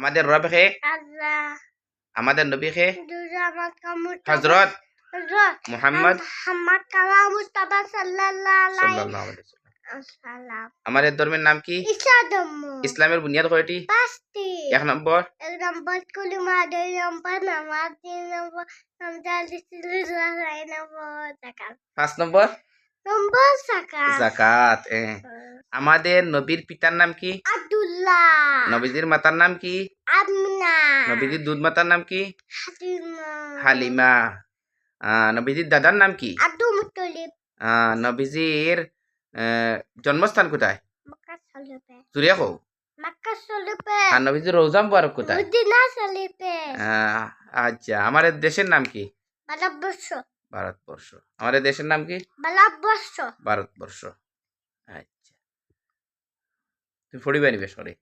আমাদের রব হে? আমাদের নবী হে? হজরত মুহাম্মদ আমাদের ধর্মের নাম কি? ইসলামের বুনিয়াদ কয়টি? এক নম্বর? এক নম্বর কলিমা দুই নম্বর নামাজ তিন নম্বর পাঁচ নম্বর? নম্বর জাকাত জাকাত আমাদের নবীর পিতার নাম কি? আব্দুল্লাহ নবীজির মাতার নাম কি নবীজির দুধ মাতার নাম কি হালিমা নবীজির দাদার নাম কি নবীজির জন্মস্থান কোথায় সলিপে আর নবীজির রোজা মুবারক কোথায় আচ্ছা আমাদের দেশের নাম কি ভারতবর্ষ ভারতবর্ষ আমাদের দেশের নাম কি ভারতবর্ষ ভারতবর্ষ আচ্ছা তুমি পড়িবা নিবে সরি